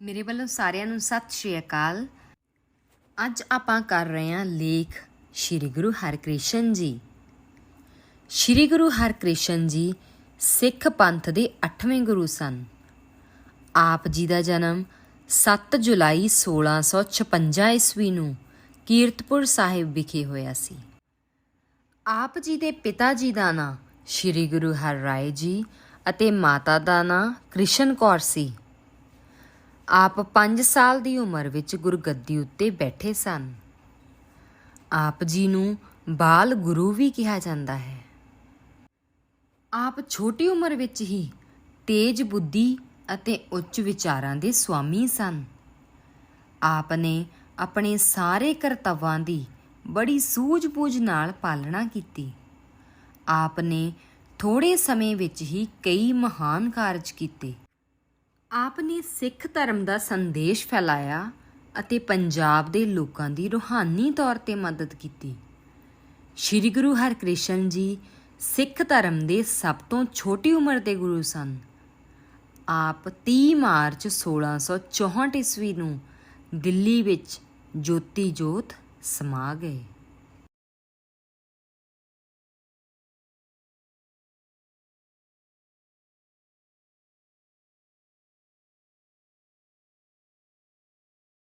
ਮੇਰੇ ਵੱਲੋਂ ਸਾਰਿਆਂ ਨੂੰ ਸਤਿ ਸ਼੍ਰੀ ਅਕਾਲ। ਅੱਜ ਆਪਾਂ ਕਰ ਰਹੇ ਹਾਂ ਲੇਖ ਸ੍ਰੀ ਗੁਰੂ ਹਰਕ੍ਰਿਸ਼ਨ ਜੀ। ਸ੍ਰੀ ਗੁਰੂ ਹਰਕ੍ਰਿਸ਼ਨ ਜੀ ਸਿੱਖ ਪੰਥ ਦੇ 8ਵੇਂ ਗੁਰੂ ਸਨ। ਆਪ ਜੀ ਦਾ ਜਨਮ 7 ਜੁਲਾਈ 1656 ਈਸਵੀ ਨੂੰ ਕੀਰਤਪੁਰ ਸਾਹਿਬ ਵਿਖੇ ਹੋਇਆ ਸੀ। ਆਪ ਜੀ ਦੇ ਪਿਤਾ ਜੀ ਦਾ ਨਾਂ ਸ੍ਰੀ ਗੁਰੂ ਹਰ ਰਾਏ ਜੀ ਅਤੇ ਮਾਤਾ ਦਾ ਨਾਂ ਕ੍ਰਿਸ਼ਨ ਕੌਰ ਸੀ। ਆਪ 5 ਸਾਲ ਦੀ ਉਮਰ ਵਿੱਚ ਗੁਰਗੱਦੀ ਉੱਤੇ ਬੈਠੇ ਸਨ। ਆਪ ਜੀ ਨੂੰ ਬਾਲ ਗੁਰੂ ਵੀ ਕਿਹਾ ਜਾਂਦਾ ਹੈ। ਆਪ ਛੋਟੀ ਉਮਰ ਵਿੱਚ ਹੀ ਤੇਜ ਬੁੱਧੀ ਅਤੇ ਉੱਚ ਵਿਚਾਰਾਂ ਦੇ ਸੁਆਮੀ ਸਨ। ਆਪ ਨੇ ਆਪਣੇ ਸਾਰੇ ਕਰਤੱਵਾਂ ਦੀ ਬੜੀ ਸੂਝ-ਬੂਝ ਨਾਲ ਪਾਲਣਾ ਕੀਤੀ। ਆਪ ਨੇ ਥੋੜੇ ਸਮੇਂ ਵਿੱਚ ਹੀ ਕਈ ਮਹਾਨ ਕਾਰਜ ਕੀਤੇ। ਆਪ ਨੇ ਸਿੱਖ ਧਰਮ ਦਾ ਸੰਦੇਸ਼ ਫੈਲਾਇਆ ਅਤੇ ਪੰਜਾਬ ਦੇ ਲੋਕਾਂ ਦੀ ਰੂਹਾਨੀ ਤੌਰ ਤੇ ਮਦਦ ਕੀਤੀ। ਸ੍ਰੀ ਗੁਰੂ ਹਰਕ੍ਰਿਸ਼ਨ ਜੀ ਸਿੱਖ ਧਰਮ ਦੇ ਸਭ ਤੋਂ ਛੋਟੀ ਉਮਰ ਦੇ ਗੁਰੂ ਸਨ। ਆਪ 30 ਮਾਰਚ 1664 ਈਸਵੀ ਨੂੰ ਦਿੱਲੀ ਵਿੱਚ ਜੋਤੀ ਜੋਤ ਸਮਾ ਗਏ।